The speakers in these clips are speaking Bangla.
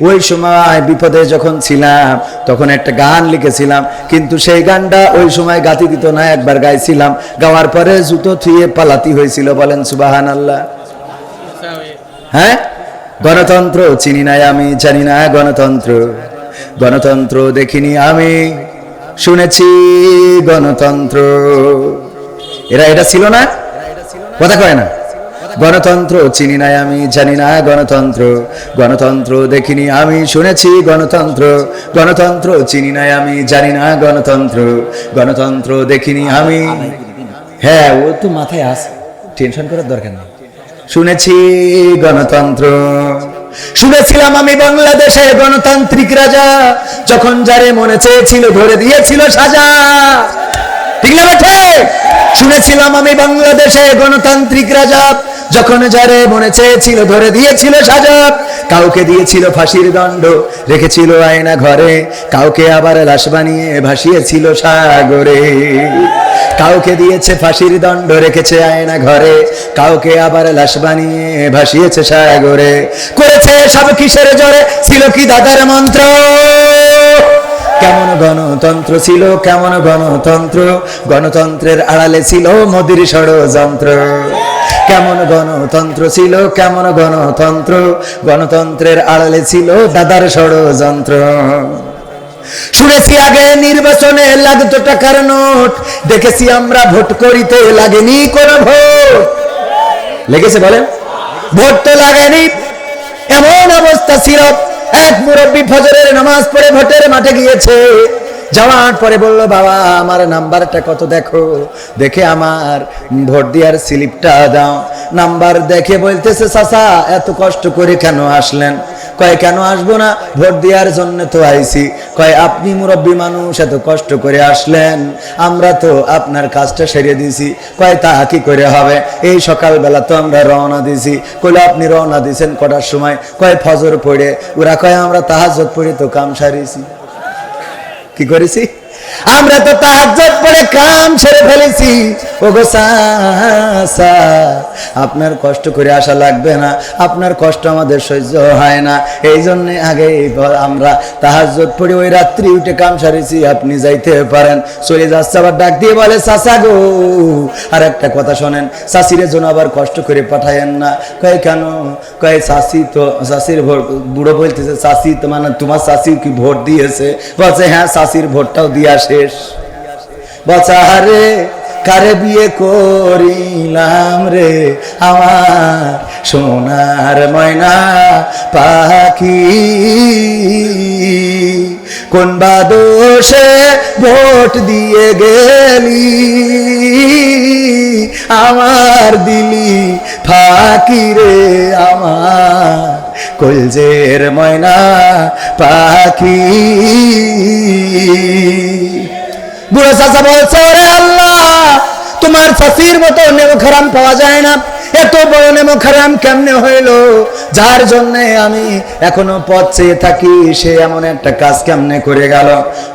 ওই সময় বিপদে যখন ছিলাম, তখন একটা গান লিখেছিলাম, কিন্তু সেই গানটা ওই সময় গাতি দিত না, একবার গাইছিলাম। গাওয়ার পরে জুতো থুয়ে পালাতি হয়েছিল, বলেন সুবাহান আল্লাহ হ্যাঁ? গণতন্ত্র চিনি নাই আমি, জানি না গণতন্ত্র। গণতন্ত্র দেখিনি আমি, শুনেছি গণতন্ত্র। এরা, এটা ছিল না? কথা কয় না? গণতন্ত্র চিনি নাই আমি, জানি না গণতন্ত্র। গণতন্ত্র দেখিনি আমি, শুনেছি গণতন্ত্র। গণতন্ত্র চিনি নাই আমি, জানি না গণতন্ত্র। গণতন্ত্র দেখিনি আমি। হ্যাঁ ও তো মাথায় আসে টেনশন করার দরকার নেই। শুনেছি গণতন্ত্র। শুনেছিলাম আমি বাংলাদেশে গণতান্ত্রিক রাজা, যখন যারে মনে চেয়েছিল ধরে দিয়েছিল সাজা। ঠিক না শুনেছিলাম আমি বাংলাদেশে গণতান্ত্রিক রাজা যখন যারে মনে চেয়েছিল, ধরে দিয়েছিল সাজা। কাউকে দিয়েছিল ফাঁসির দণ্ড, রেখেছিল আয়না ঘরে। কাউকে আবার লাশ বানিয়ে ভাসিয়েছিল সাগরে। কাউকে দিয়েছে ফাঁসির দণ্ড, রেখেছে আয়না ঘরে। কাউকে আবার লাশ বানিয়ে ভাসিয়েছে সাগরে। করেছে সব কিসের জোরে ছিল কি দাদার মন্ত্র? কেমন গণতন্ত্র ছিল, কেমন গণতন্ত্র? গণতন্ত্রের আড়ালে ছিল মোদির ষড়যন্ত্র। কেমন গণতন্ত্র ছিল, কেমন গণতন্ত্র? গণতন্ত্রের আড়ালে ছিল দাদার ষড়যন্ত্র। শুনেছি আগে নির্বাচনে লাগতো টাকার নোট, দেখেছি আমরা ভোট করিতে লাগেনি কোন ভোট। লেগেছে বলেন? ভোট তো লাগেনি এমন অবস্থা ছিল, এক মুরব্বী ফজরের নামাজ পড়ে ভোটের মাঠে গিয়েছে। যাওয়ার পরে বলল, বাবা, আমার নাম্বারটা কত দেখো? দেখে আমার ভোট দেওয়ার স্লিপটা দাও। নাম্বার দেখে বলতেছে, চাচা, এত কষ্ট করে কেন আসলেন? কয়, কেন আসব না? ভোট দেওয়ার জন্য তো আইছি। কয়, আপনি মুরব্বী মানুষ, এত কষ্ট করে আসলেন। আমরা তো আপনার কাজটা সেরে দিছি কয়, তা কি করে হবে? এই সকালবেলা তো আমরা রওনা দিছি কইলে, আপনি রওনা দিছেন কটার সময়? কয়, ফজর পড়ে। ওরা কয়, আমরা তাহাজত পড়ে তো কাম সারিছি কি করেছি? আমরা তো তাহাজ্জত পড়ে কাম ছেড়ে ফেলেছি। ওগো সাসা আপনার কষ্ট করে আসা লাগবে না। আপনার কষ্ট আমাদের সহ্য হয় না। এই জন্য আগে আমরা তাহাজ্জত পড়ে ওই রাত্রি উঠে কাম সারিছি, আপনি যাইতে পারেন। চলে যাচ্ছে আবার ডাক দিয়ে বলে, চাচা গো আর একটা কথা শোনেন। চাষির জন্য আবার কষ্ট করে পাঠায়েন না। কয় কেন? কয় চাষি তো চাষির ভোট বুড়ো বলতেছে চাষি তো মানে তোমার চাষি কি ভোট দিয়েছে? বলছে হ্যাঁ চাষির ভোটটাও দিয়া শেষ। কারে বিয়ে করিলাম রে আমার সোনার ময়না পাখি? কোন বাদোষে ভোট দিয়ে গেলি? আমার দিলি ফাঁকি রে আমার কলজের ময়না পাখি। বুড়ো চাচা বলছে আল্লাহ, তোমার ফাঁসির মতো নেমো খারাম পাওয়া যায় না। এত বড় নেমো খারাম কেমনে হইল? যার জন্য আমি এখনও পথ চেয়ে থাকি, সে এমন একটা কাজ কেমনে করে গেল?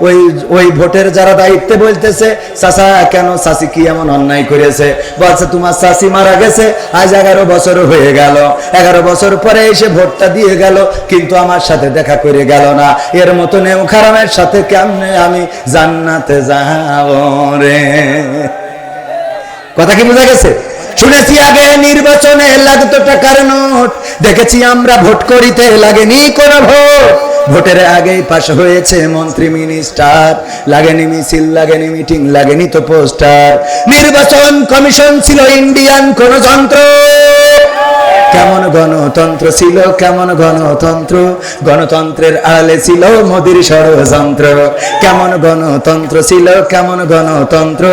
ওই ওই ভোটের যারা দায়িত্বে বলতেছে, চাচা, কেন চাষি কি এমন অন্যায় করেছে? বলছে, তোমার চাষি মারা গেছে, আজ এগারো বছর হয়ে গেল। এগারো বছর পরে এসে ভোটটা দিয়ে গেল, কিন্তু আমার সাথে দেখা করে গেল না। এর মতো নেম খারামের সাথে কেমনে আমি জান্নাতে যাব রে? কথা কি বোঝা গেছে? শুনেছি আগে নির্বাচনে লাগতো টাকার নোট। দেখেছি আমরা ভোট করিতে লাগেনি কোন ভোট। ভোটের আগেই পাশ হয়েছে মন্ত্রী, মিনিস্টার। লাগেনি মিছিল, লাগেনি মিটিং, লাগেনি তো পোস্টার। নির্বাচন কমিশন ছিল ইন্ডিয়ান কোন যন্ত্র। কেমন গণতন্ত্র ছিল, কেমন গণতন্ত্র? গণতন্ত্রের আলে ছিল মোদির ষড়যন্ত্র। কেমন গণতন্ত্র ছিল, কেমন গণতন্ত্র?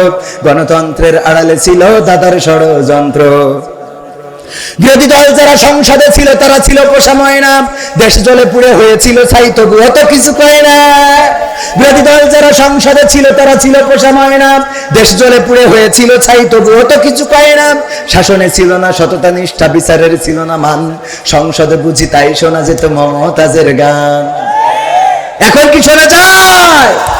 গণতন্ত্রের আড়ালে ছিল দাদার ষড়যন্ত্র। বিরোধী দল যারা সংসদে ছিল, তারা ছিল পোষা ময়না দেশ জলে পুড়ে হয়েছিল ছাই তবু অত কিছু কয় না। বিরোধী দল যারা সংসদে ছিল, তারা ছিল পোষা ময়না দেশ জলে পুড়ে হয়েছিল ছাই তবু অত কিছু কয় না। শাসনে ছিল না সততা, নিষ্ঠা, বিচারের ছিল না মান। সংসদে বুঝি তাই শোনা যেত মমতাজের গান। এখন কি শোনা যায়?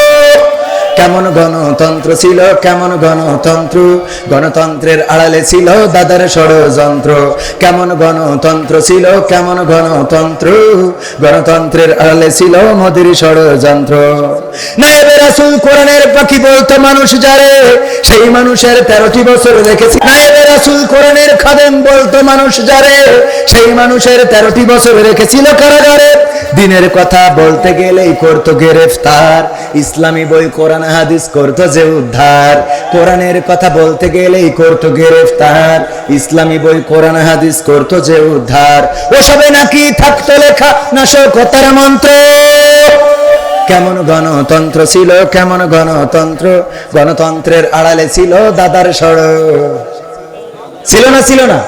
কেমন গণতন্ত্র ছিল, কেমন গণতন্ত্র? গণতন্ত্রের আড়ালে ছিল দাদার ষড়যন্ত্র। কেমন গণতন্ত্র ছিল, কেমন গণতন্ত্র? গণতন্ত্রের আড়ালে ছিল মোদির ষড়যন্ত্র। রাসুল কোরআনের পাখি বলতো মানুষ যারে, সেই মানুষের তেরোটি বছর রেখেছি নায়েবে রাসুল কোরআনের খাদেম বলতো মানুষ যারে, সেই মানুষের তেরোটি বছর রেখেছিল কারাগারে। দিনের কথা বলতে গেলেই করতো গ্রেফতার। ইসলামী বই, কোরআন, হাদিস করতো যে উদ্ধার। কোরআনের কথা বলতে গেলেই করতো গ্রেফতার। ইসলামী বই, কোরআন, হাদিস করতো যে উদ্ধার। ওসবে নাকি থাকতো লেখা নাশকতার মন্ত্র। কেমন গণতন্ত্র ছিল, কেমন গণতন্ত্র? গণতন্ত্রের আড়ালে ছিল দাদার সড় ছিল না ছিল না।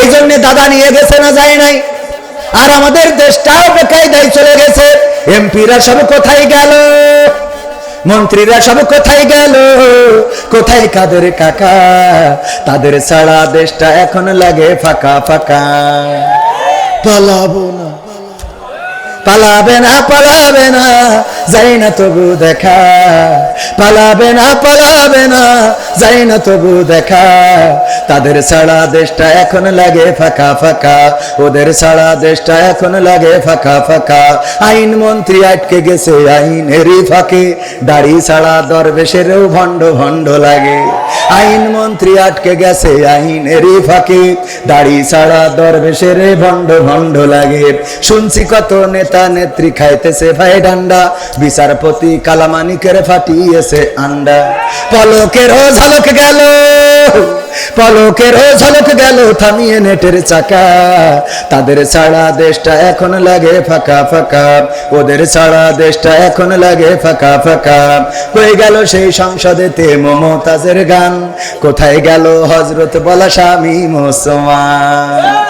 এই জন্য দাদা নিয়ে গেছে না যায় নাই। আর আমাদের দেশটাও বেকায়দায় চলে গেছে। এমপিরা সব কোথায় গেল? মন্ত্রীরা সব কোথায় গেল? কোথায় কাদের কাকা? তাদের ছাড়া দেশটা এখন লাগে ফাঁকা ফাঁকা। পালাবো না। পালাবে না পালাবে না। যাই না তবু দেখা। পালাবে না পালাবে না যাই না তবু দেখা। তাদের ছাড়া দেশটা এখন লাগে ফাঁকা ফাঁকা। ওদের ছাড়া দেশটা এখন লাগে ফাঁকা ফাঁকা। আইন মন্ত্রী আটকে গেছে, আইনেরই ফাঁকে। দাড়ি ছাড়া দরবেশেরও ভণ্ড ভণ্ড লাগে। আইন মন্ত্রী আটকে গেছে, আইনেরই ফাঁকে। দাড়ি ছাড়া দরবেশের ভণ্ড ভণ্ড লাগে। শুনছি কত নেতা নেত্রী খাইতেছে ভাই ডান্ডা। বিচারপতি কালামানিকের ফাটিয়েছে আন্ডা। পলকেরও ঝলক গেল পলকেরও ঝলক গেল থামিয়ে নেটের চাকা। তাদের ছাড়া দেশটা এখন লাগে ফাঁকা ফাঁকা। ওদের ছাড়া দেশটা এখন লাগে ফাঁকা ফাঁকা। কই গেল সেই সংসদে সংসদেতে মমতাজের গান। কোথায় গেল হজরত বলা স্বামী মুসলমান?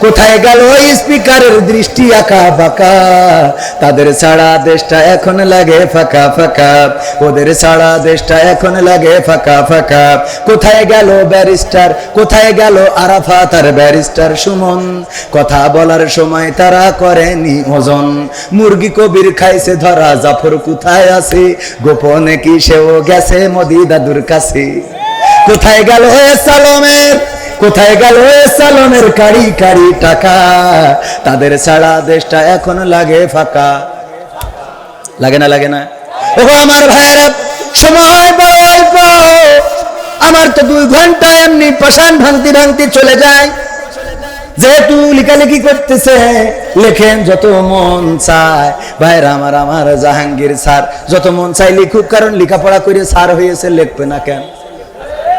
কোথায় গেল স্পিকারের দৃষ্টি আঁকা বাঁকা? তাদের ছাড়া দেশটা এখন লাগে ফাঁকা ফাঁকা। ওদের ছাড়া দেশটা এখন লাগে ফাঁকা ফাঁকা। কোথায় গেল ব্যারিস্টার? কোথায় গেল আরাফাত আর ব্যারিস্টার সুমন? কথা বলার সময় তারা করেনি ওজন। মুরগি কবির খাইছে ধরা, জাফর কোথায় আছে? গোপনে কি সেও গেছে মোদি দাদুর কাছে? কোথায় গেল সালমের কোথায় গেল এ কারি কাড়ি টাকা? তাদের ছাড়া দেশটা এখন লাগে ফাঁকা। লাগে না লাগে না? ও আমার ভাইয়েরা, সময় বড় অল্প আমার তো দুই ঘণ্টা এমনি পাষাণ ভাঙতি ভাঙতি চলে যায়। যেহেতু লেখালেখি করতেছে, লেখেন যত মন চায়। ভাইরা আমার আমার জাহাঙ্গীর স্যার, যত মন চাই লিখুক, কারণ লেখাপড়া করে স্যার হয়েছে লিখবে না কেন?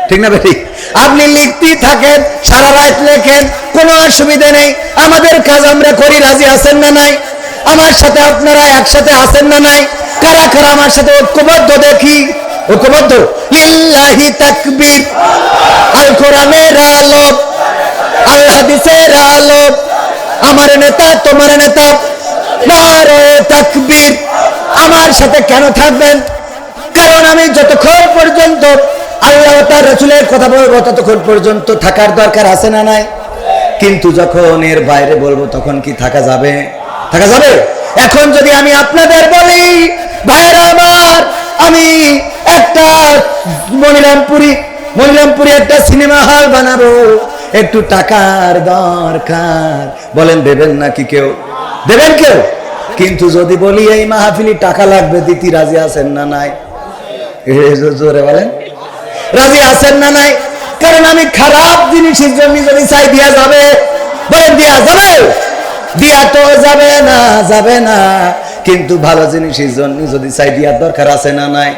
ঠিক না ভাই আপনি লিখতেই থাকেন, সারা রাত লেখেন, কোনো অসুবিধা নেই। আমাদের কাজ আমরা করি, রাজি আছেন না নাই? আমার সাথে আপনারা একসাথে আছেন না নাই? কারা কারা আমার সাথে ঐক্যবদ্ধ দেখি? ঐক্যবদ্ধ? লিল্লাহি তাকবীর। আল কোরআনের আলো আল হাদিসের আলো আমার নেতা, তোমার নেতা। নারে তাকবীর। আমার সাথে কেন থাকবেন? কারণ আমি যতক্ষণ পর্যন্ত আল্লাহ তার রসুলের কথা বলব, ততক্ষণ পর্যন্ত থাকার দরকার আছে না নাই? কিন্তু যখন এর বাইরে বলব, তখন কি থাকা যাবে? থাকা যাবে? এখন যদি আমি আপনাদের বলি ভাইরা আমার, আমি একটা মনিরামপুরি মনিরামপুরি একটা সিনেমা হল বানাবো। একটু টাকার দরকার। বলেন, দেবেন নাকি কেউ? দেবেন কেউ? কিন্তু যদি বলি, এই মাহফিলি টাকা লাগবে দিতি রাজি আছেন না নাই? জোরে বলেন। রাজি আছেন না নাই? কারণ আমি খারাপ জিনিসের জন্য যদি চাই, দিয়া যাবে। বলেন, দিয়া যাবে? দিয়া তো যাবে না যাবে না। কিন্তু ভালো জিনিসের জন্য যদি চাই দিয়ার দরকার আছে না নাই?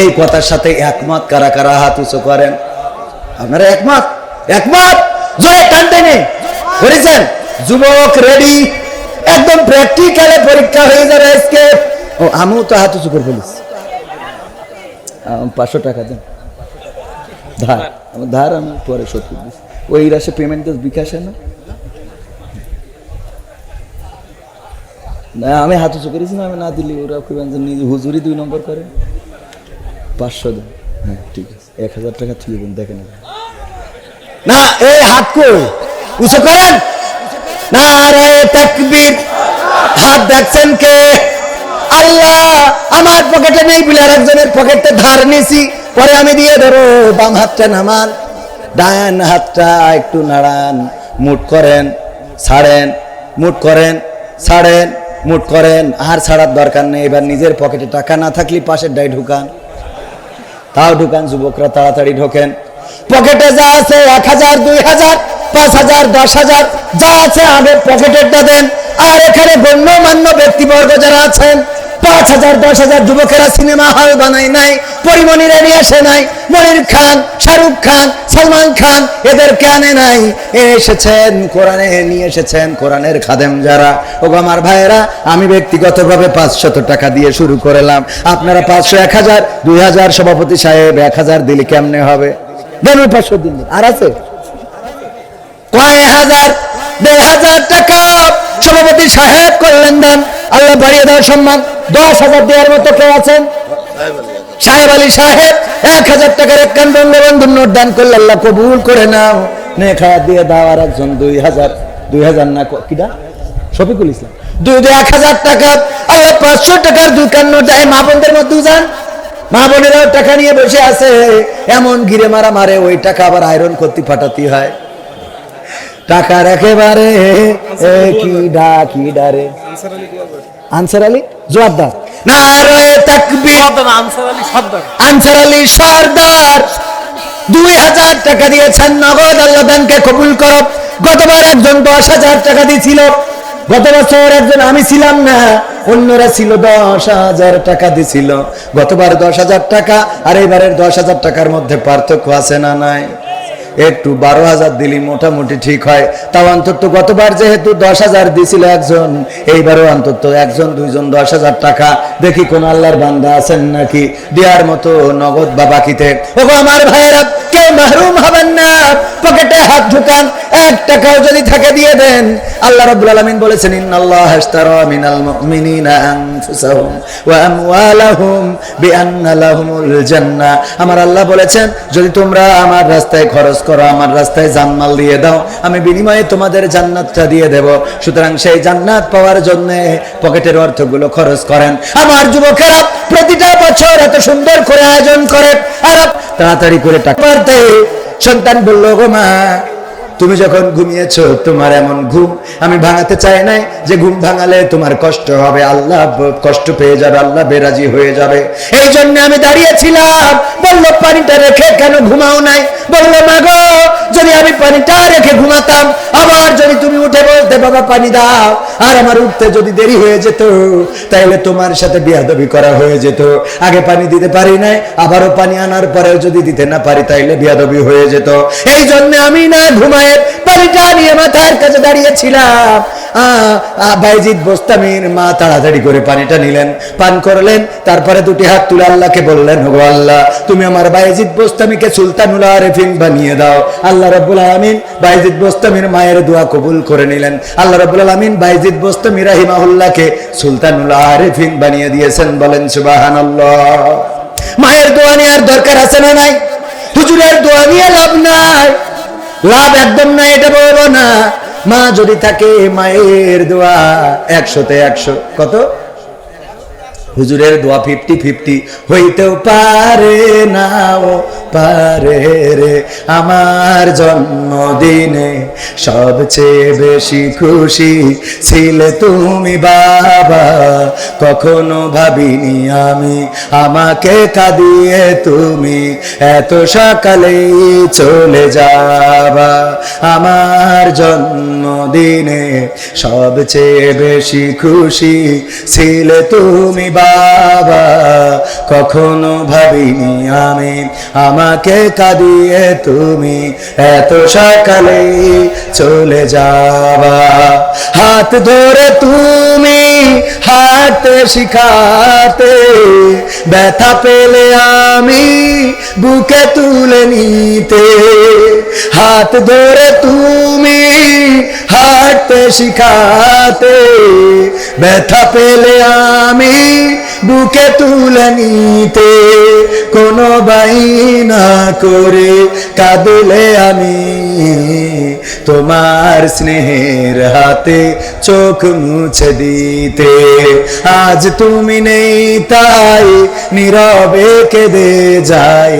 এই কথার সাথে একমত কারা কারা হাত উঁচু করেন? আপনারা একমত? একমত? জয় টানটেনে করেছেন? যুবক রেডি একদম প্র্যাকটিক্যালে পরীক্ষা হয়ে যাবে আজকে। ও, আমিও তো হাত উঁচু করে ফেলিস পাঁচশো টাকা দেন। ধার। আমার ধার আমি পরে শোধ করে ওই রাশে পেমেন্ট তো বিকাশে না। না আমি হাত উঁচু করেছি না আমি না দিলি ওরা খুব নিজে হুজুরি দুই নম্বর করে। পাঁচশো দেন। হ্যাঁ ঠিক আছে। এক হাজার টাকা থুয়ে দেন দেখেন। না এই হাত কই? উঁচু করেন। না রে তাকবীর। হাত দেখছেন কে? আল্লাহ আমার পকেটে নেই বলে আরেকজনের পকেটে ধার নিছি পরে আমি দিয়ে ধরো, বাম হাতটা নামান, ডান হাতটা একটু নাড়ান, মুট করেন, ছাড়েন, মুট করেন, ছাড়েন, মুট করেন, আর ছাড়ার দরকার নেই, এবার নিজের পকেটে টাকা না থাকলে পাশের ডাই ঢুকান। তাও ঢুকান, যুবকরা তাড়াতাড়ি ঢোকেন। পকেটে যা আছে, এক হাজার, দুই হাজার, পাঁচ হাজার, দশ হাজার, যা আছে আগে পকেটেরটা দেন। আর এখানে গণ্যমান্য ব্যক্তিবর্গ যারা আছেন পাঁচ হাজার, দশ হাজার যুবকেরা সিনেমা হল বানায় নাই, পরিমণিরা নিয়ে আসে নাই, মনির খান, শাহরুখ খান, সালমান খান, এদেরকে আনে নাই। এসেছেন কোরআনে, নিয়ে এসেছেন কোরআনের খাদেম যারা। ও আমার ভাইয়েরা, আমি ব্যক্তিগতভাবে পাঁচশত টাকা দিয়ে শুরু করলাম। আপনারা পাঁচশো, এক হাজার, দুই হাজার সভাপতি সাহেব, এক হাজার দিলে কেমনে হবে? দেন পাঁচশো দিন। আর আছে? কয় হাজার? দেড় হাজার টাকা। সভাপতি সাহেব করলেন দান। আল্লাহ বাড়িয়ে দেওয়ার সম্মান। দশ হাজার দেওয়ার মতো কেউ আছেন? সাহেব আলী সাহেব, এক হাজার টাকার এক কান বঙ্গবন্ধুর নোট দান করলে আল্লাহ কবুল করে নাও। নেখা দিয়ে দাও আর একজন দুই হাজার দুই হাজার না কিটা শফিকুল ইসলাম। দুই দুই এক হাজার টাকা। আল্লাহ পাঁচশো টাকার দুই কান নোট দেয়। মা বোনদের মধ্যে যান মা বোনেরাও টাকা নিয়ে বসে আছে। এমন গিরে মারা মারে ওই টাকা আবার আয়রন করতে ফাটাতে হয়। টাকার একেবারে কি ডা, কি ডারে আনসার আলী জোয়ারদার। আনসার আলী সর্দার। আনসার আলী সর্দার। দুই হাজার টাকা দিয়েছেন নগদ আল্লাহ দানকে কবুল করো। গতবার একজন দশ হাজার টাকা দিয়েছিল গত বছর একজন আমি ছিলাম না অন্যরা ছিল দশ হাজার টাকা দিছিল। গতবার দশ হাজার টাকা আর এবারের দশ হাজার টাকার মধ্যে পার্থক্য আছে না নাই? একটু বারো হাজার দিলি মোটামুটি ঠিক হয়। তাও অন্তত গতবার যেহেতু দশ হাজার দিয়েছিল একজন, এইবারও অন্তত একজন, দুইজন দশ হাজার টাকা। দেখি কোন আল্লাহর বান্দা আছেন নাকি? দেওয়ার মতো নগদ বা বাকিতে। ওগো আমার ভাইয়েরা কেউ মাহরুম হবেন না, পকেটে হাত ঢুকান, এক টাকাও যদি থাকে দিয়ে দেন। আল্লাহ রাব্বুল আলামিন বলেছেন, ইন্নাল্লাহ আশতারা মিনাল মুমিনিনা আনফুসাহুম ওয়া আমওয়ালাহুম বিআন্না লাহুমুল জান্নাহ। আমার আল্লাহ বলেছেন, যদি তোমরা আমার রাস্তায় খরচ করো, আমার রাস্তায় জানমাল দিয়ে দাও, আমি বিনিময়ে তোমাদের জান্নাতটা দিয়ে দেব। সুতরাং সেই জান্নাত পাওয়ার জন্য পকেটের অর্থগুলো খরচ করেন। আমার যুবকেরা প্রতিটা বছর এত সুন্দর করে আয়োজন করে, আর তাড়াতাড়ি করে টাকা পারতে সন্তান বলল গো মা তুমি যখন ঘুমিয়েছো, তোমার এমন ঘুম আমি ভাঙাতে চাই নাই। যে ঘুম ভাঙালে তোমার কষ্ট হবে, আল্লাহ কষ্ট পেয়ে যাবে, আল্লাহ বেরাজি হয়ে যাবে। এই জন্য আমি দাঁড়িয়েছিলাম। বলল, পানিটা রেখে কেন ঘুমাও নাই? বলল, মা গো, যদি আমি পানিটা রেখে ঘুমাতাম, আবার যদি তুমি উঠে বলতে, বাবা, পানি দাও, আর আমার উঠতে যদি দেরি হয়ে যেত তাহলে তোমার সাথে বিয়াদবি করা হয়ে যেত। আগে পানি দিতে পারি নাই, আবারও পানি আনার পরেও যদি দিতে না পারি, তাইলে বিয়াদবি হয়ে যেত এই জন্য আমি না তারপরে দুটি হাত তুলে বললেন আল্লাহ, তুমি আমার সুলতানুল আরেফিন বানিয়ে দাও। আল্লাহ আলামিন মায়ের দোয়া কবুল করে নিলেন। আল্লাহ রাব্বুল আলামিন বাইজিদ বোস্তামি রাহিমাহুল্লাহকে সুলতানুল আরেফিন বানিয়ে দিয়েছেন, বলেন, সুবহানাল্লাহ। মায়ের দোয়া নেওয়ার দরকার আছে না নাই? হুজুরের দোয়া নিয়ে লাভ নাই। লাভ একদম না এটা বলব না। মা যদি থাকে মায়ের দোয়া একশোতে একশো। কত? হুজুরের দোয়া ফিফটি ফিফটি হইতেও পারে নাও, পারে রে আমার জন্মদিনে। সবচেয়ে বেশি খুশি ছিলে তুমি বাবা। কখনো ভাবিনি আমি আমাকে কাঁদিয়ে তুমি। এত সকালেই চলে যাবা আমার জন্মদিনে। সবচেয়ে বেশি খুশি ছিলে তুমি বাবা কখনো ভাবিনি আমি। আমাকে কাঁদিয়ে তুমি এত সকালে চলে যাবা। হাত ধরে তুমি হাঁটতে শিখাতে ব্যথা পেলে আমি বুকে তুলে নিতে। হাত ধরে তুমি হাঁটতে, শিখাতে ব্যথা পেলে আমি বুকে তুলে নিতে কোনো বাইনা করে কাঁদলে আমি। তোমার স্নেহের হাতে চোখ মুছে দিতে। আজ তুমি নেই তাই নীরবে কেঁদে যাই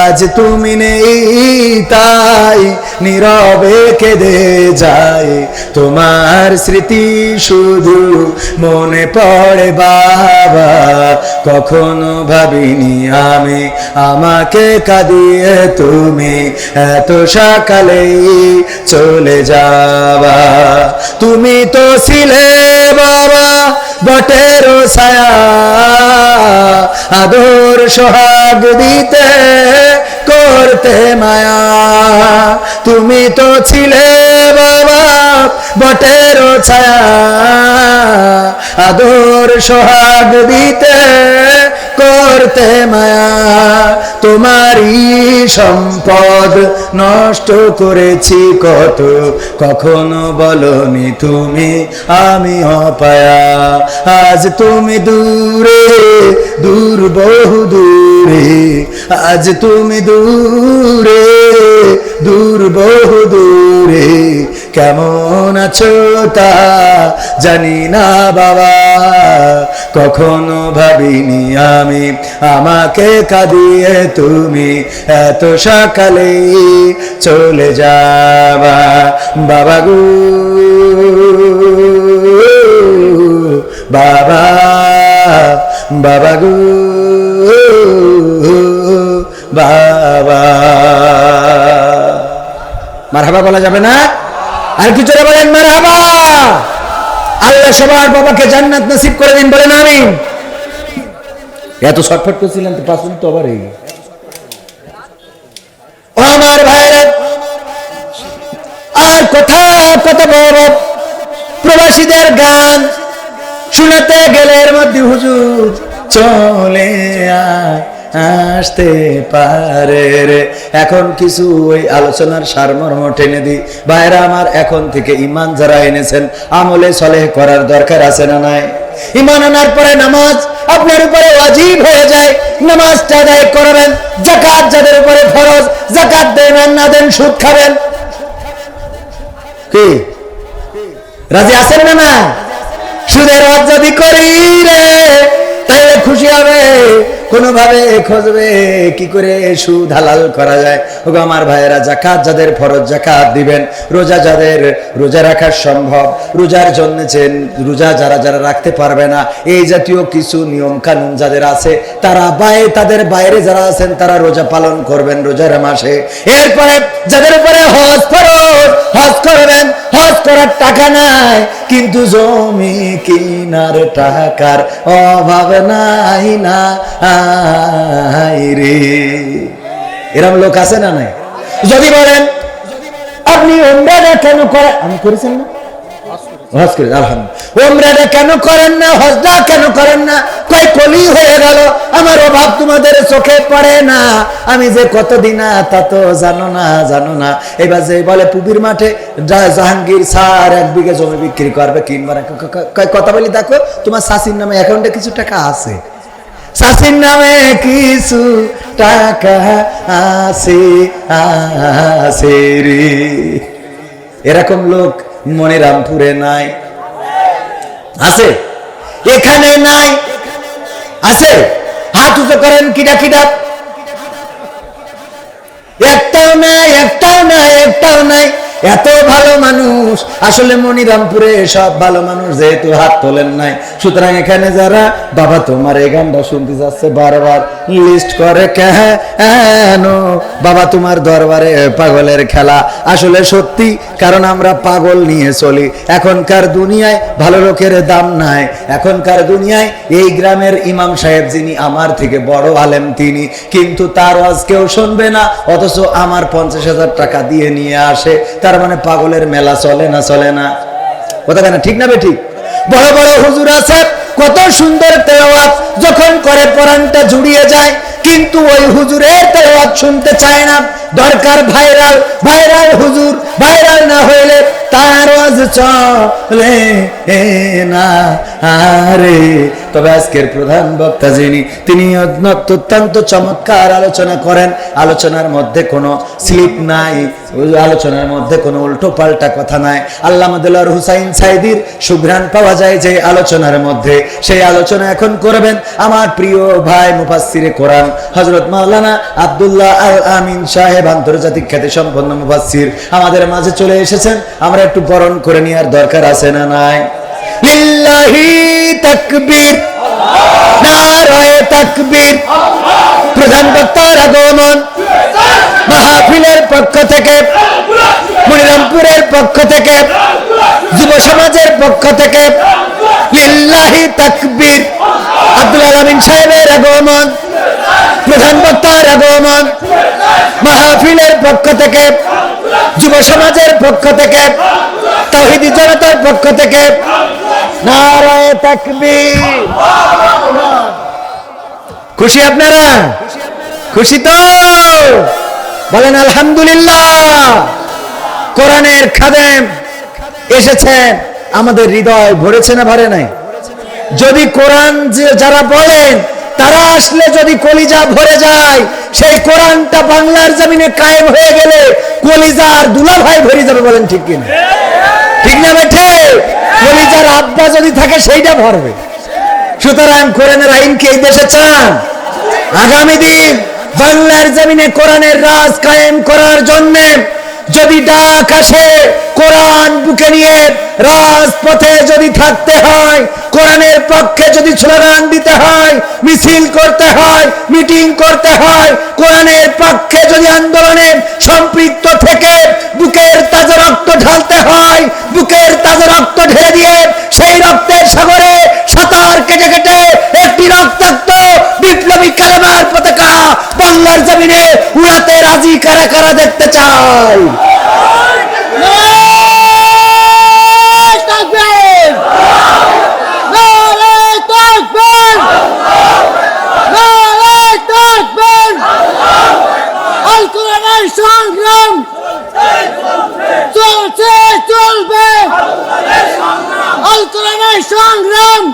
আজ তুমি নেই তাই নীরবে কেঁদে যাই তোমার স্মৃতি শুধু মনে পড়ে বাবা। কখনো ভাবিনি আমি, আমাকে কাঁদিয়ে তুমি এত সকালেই চলে যাবা। তুমি তো ছিলে বাবা বটের সায়া আদর সোহাগ দিতে করতে মায়া। তুমি তো ছিলে বাবা, বটের ছায়া। আদর সোহাগ দিতে করতে মায়া। তোমারই সম্পদ নষ্ট করেছি কত, কখনো বলনি তুমি আমি অপায়া। আজ তুমি দূরে, দূর বহু দূরে আজ তুমি দূরে, দূর বহু দূরে। কেমন আছো তা জানি না বাবা, কখনো ভাবিনি আমি। আমাকে কাঁদিয়ে তুমি এত সকালে চলে যাবা। বাবা গু, বাবা বাবা গু। মারহাবা বলা যাবে না? আর কি জোরে বলেন, মারহাবা। আল্লাহ সবার বাবাকে জান্নাত নসিব করে দিন, বলেন আমিন। এত ছটফট করছিলেন তো, পাঁচ তো আবার এই আমার ভাইরা আর কথা কত বড় প্রবাসীদের গান শুনাতে গেলে এর মধ্যে হুজুর চলে আয়। আসতে পারে রে। এখন কিছু ওই আলোচনার সারমর্ম টেনে দিই ভাইরা আমার, এখন থেকে ইমান যারা এনেছেন, আমলে সলেহ করার দরকার আছে না নাই? ইমান আনার পরে নামাজ আপনার উপরে ওয়াজিব হয়ে যায়। নামাজটা আদায় করবেন জাকাত যাদের উপরে ফরজ জাকাত দেন আর না দেন সুদ খাবেন। কি? রাজি আছেন না না সুদের হজ যদি করি রে তাহলে খুশি হবে। কোনোভাবে খোঁজবে, কি করে সুদ হালাল করা যায়? ওগো আমার ভাইয়েরা জাকাত যাদের ফরজ জাকাত দিবেন। রোজা যাদের রোজা রাখা সম্ভব, রোজার জন্য চেন রোজা যারা যারা রাখতে পারবে না, এই জাতীয় কিছু নিয়ম কানুন যাদের আছে, তারা বাইরে তাদের বাইরে যারা আছেন, তারা রোজা পালন করবেন রোজার মাসে। এরপরে, যাদের উপরে হজ ফরজ হজ করবেন, হজ করার টাকা নাই, কিন্তু জমি কিনার টাকার অভাব নাই না রে। এরম লোক আছে না নাই? যদি বলেন, আপনি অন্যরা কেন করে আমি করেছেন না। হজ করে আলহামদুলিল্লাহ ওমরাটা কেন করেন না হজটা কেন করেন না? কয় কলি হয়ে গেল। আমার অভাব তোমাদের চোখে পড়ে না। আমি যে কতদিন তা তো জানো না জানো না। এবার যে বলে পুবির মাঠে জাহাঙ্গীর স্যার এক বিঘে জমি বিক্রি করবে, কিনবার। কথা বলি দেখো, তোমার শাসির নামে অ্যাকাউন্টে কিছু টাকা আছে? শাসির নামে কিছু টাকা আছে আছে রে। এরকম লোক মনিরামপুরে নাই। আছে? এখানে নাই। আছে? হাত উঁচু করেন, কিডা কিডা? একটাও নাই একটাও নাই এত ভালো মানুষ। আসলে মনিরামপুরে সব ভালো মানুষ যেহেতু হাত তোলেন নাই। সুতরাং এখানে যারা, বাবা, তোমার এই গানটা শুনতে যাচ্ছে বারবার। লিস্ট করে কেন? বাবা, তোমার দরবারে পাগলের খেলা। আসলে সত্যি, কারণ আমরা পাগল নিয়ে চলি। এখনকার দুনিয়ায় ভালো লোকের দাম নাই। এখনকার দুনিয়ায় এই গ্রামের ইমাম সাহেব যিনি, আমার থেকে বড় আলেম তিনি। কিন্তু তার আজ কেউ শুনবে না, অথচ আমার পঞ্চাশ হাজার টাকা দিয়ে নিয়ে আসে। তার মানে পাগলের মেলা চলে না চলে না। কথা কেন ঠিক না বে ঠিক? বড় বড় হুজুর আছে, কত সুন্দর তেলাওয়াত, যখন করে পরানটা জুড়িয়ে যায়, কিন্তু ওই হুজুরের তেলাওয়াত শুনতে চায় না। দরকার ভাইরাল ভাইরাল হুজুর, ভাইরাল না হইলে তার চলে না, আরে তবে আজকের প্রধান বক্তা যিনি, তিনি অত্যন্ত চমৎকার আলোচনা করেন। আলোচনার মধ্যে কোনো স্লিপ নাই, আলোচনার মধ্যে কোনো উল্টো পাল্টা কথা নাই। আল্লাহ মদুল্লাহ হুসাইন সাইদির সুঘ্রাণ পাওয়া যায় যে আলোচনার মধ্যে। সেই আলোচনা এখন করবেন আমার প্রিয় ভাই মুফাসসিরে কোরআন, হযরত মাওলানা আব্দুল্লাহ আল আমিন সাহেব, আন্তর্জাতিক খ্যাতি সম্পন্ন মুফাসসির। আমাদের মাঝে চলে এসেছেন, আমরা একটু বরণ করে নেওয়ার দরকার আছে না নাই? লিল্লাহি তাকবীর। নারায়ে তাকবীর। প্রধান বক্তার আগমন। মাহফিলের পক্ষ থেকে। মনিরামপুরের পক্ষ থেকে। যুব সমাজের পক্ষ থেকে। লিল্লাহি তাকবীর। আব্দুল আলামিন সাহেবের আগমন। প্রধান বক্তার আগমন। মাহফিলের পক্ষ থেকে। যুব সমাজের পক্ষ থেকে, তহিদি জনতার পক্ষ থেকে খুশি আপনারা? খুশি তো? বলেন, আলহামদুলিল্লাহ। কোরআনের খাদেম এসেছেন আমাদের হৃদয় ভরেছে না, ভরে নাই? যদি কোরআন যারা বলেন তারা আসলে যদি কলিজা ভরে যায়, সেই কোরআনটা বাংলার জমিনে কায়েম হয়ে গেলে কলিজার দুলাভাই ভরে যাবে বলেন ঠিক কিনা? ঠিক না বেঠে কলিজার আব্বা যদি থাকে, সেইটা ভরবে। সুতরাং কোরআনের আইনকে এই দেশে চান। আগামী দিন বাংলার জমিনে কোরআনের রাজ কায়েম করার জন্য যদি ডাক আসে, কোরআন বুকে নিয়ে রাজপথে যদি থাকতে হয়, কোরআনের পক্ষে যদি স্লোগান দিতে হয়, মিছিল করতে হয়, মিটিং করতে হয়, কোরআনের পক্ষে যদি আন্দোলনে সম্পৃক্ত থেকে বুকের তাজা রক্ত ঢালতে হয়, বুকের তাজা রক্ত ঢেলে দিয়ে সেই রক্তের সাগরে সাঁতার কেটে কেটে একটি রক্তাক্ত বিপ্লবী কালেমার পতাকা বাংলার জমিনে উড়াতে রাজি কারা কারা দেখতে চাই সংগ্রাম চলবে। সংগ্রাম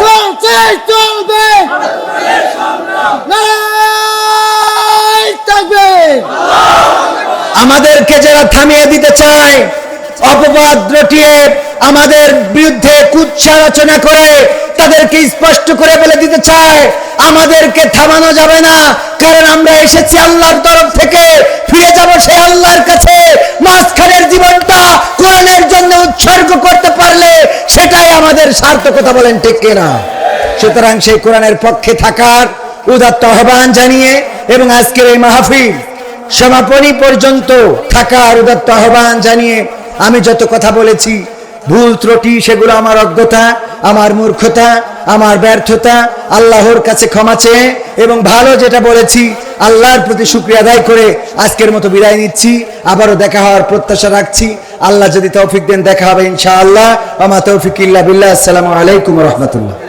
চলছে চলবে নারায় তাকবীর আমাদেরকে যারা থামিয়ে দিতে চায়, অপবাদ রটিয়ে আমাদের বিরুদ্ধে কুচ্ছা রচনা করে তাদেরকে স্পষ্ট করে বলে দিতে চায়, আমাদেরকে থামানো যাবে না। কারণ আমরা এসেছি আল্লাহর তরফ থেকে, ফিরে যাব সেই আল্লাহর কাছে। মাঝখানের জীবনটা কোরআনের জন্য উৎসর্গ করতে পারলে সেটাই আমাদের সার্থকতা বলেন ঠিক কিনা? সুতরাং সেই কোরআনের পক্ষে থাকার উদাত্ত আহ্বান জানিয়ে এবং আজকের এই মাহফিল সমাপনী পর্যন্ত থাকার উদাত্ত আহ্বান জানিয়ে আমি যত কথা বলেছি, ভুল ত্রুটি, সেগুলো আমার অজ্ঞতা, আমার মূর্খতা, আমার ব্যর্থতা, আল্লাহর কাছে ক্ষমা চেয়ে এবং ভালো যেটা বলেছি, আল্লাহর প্রতি শুক্রিয়া আদায় করে আজকের মতো বিদায় নিচ্ছি। আবারও দেখা হওয়ার প্রত্যাশা রাখছি। আল্লাহ যদি তৌফিক দেন, দেখা হবে ইনশাআল্লাহ। আমা তৌফিক ইল্লা বিল্লাহ। আসসালামু আলাইকুম রহমতুল্লাহ।